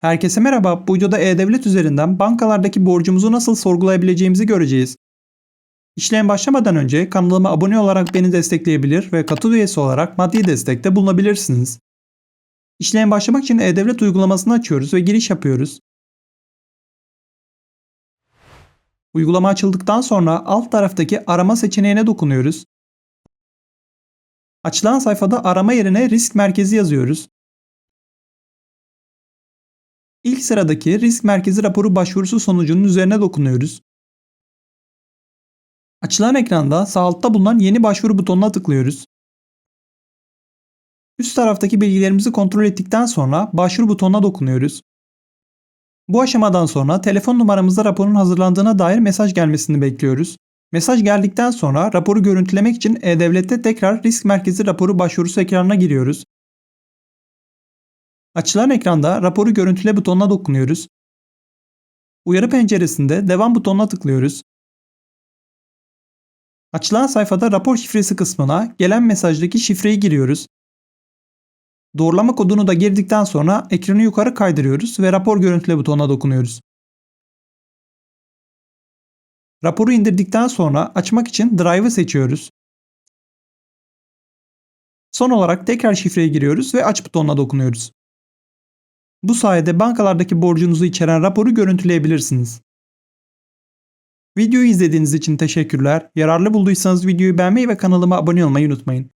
Herkese merhaba. Bu videoda E-Devlet üzerinden bankalardaki borcumuzu nasıl sorgulayabileceğimizi göreceğiz. İşlem başlamadan önce kanalıma abone olarak beni destekleyebilir ve katıl üyesi olarak maddi destekte bulunabilirsiniz. İşlem başlamak için E-Devlet uygulamasını açıyoruz ve giriş yapıyoruz. Uygulama açıldıktan sonra alt taraftaki arama seçeneğine dokunuyoruz. Açılan sayfada arama yerine risk merkezi yazıyoruz. İlk sıradaki risk merkezi raporu başvurusu sonucunun üzerine dokunuyoruz. Açılan ekranda sağ altta bulunan yeni başvuru butonuna tıklıyoruz. Üst taraftaki bilgilerimizi kontrol ettikten sonra başvuru butonuna dokunuyoruz. Bu aşamadan sonra telefon numaramızda raporun hazırlandığına dair mesaj gelmesini bekliyoruz. Mesaj geldikten sonra raporu görüntülemek için E-Devlet'te tekrar risk merkezi raporu başvurusu ekranına giriyoruz. Açılan ekranda raporu görüntüle butonuna dokunuyoruz. Uyarı penceresinde devam butonuna tıklıyoruz. Açılan sayfada rapor şifresi kısmına gelen mesajdaki şifreyi giriyoruz. Doğrulama kodunu da girdikten sonra ekranı yukarı kaydırıyoruz ve rapor görüntüle butonuna dokunuyoruz. Raporu indirdikten sonra açmak için Drive'ı seçiyoruz. Son olarak tekrar şifreyi giriyoruz ve aç butonuna dokunuyoruz. Bu sayede bankalardaki borcunuzu içeren raporu görüntüleyebilirsiniz. Videoyu izlediğiniz için teşekkürler. Yararlı bulduysanız videoyu beğenmeyi ve kanalıma abone olmayı unutmayın.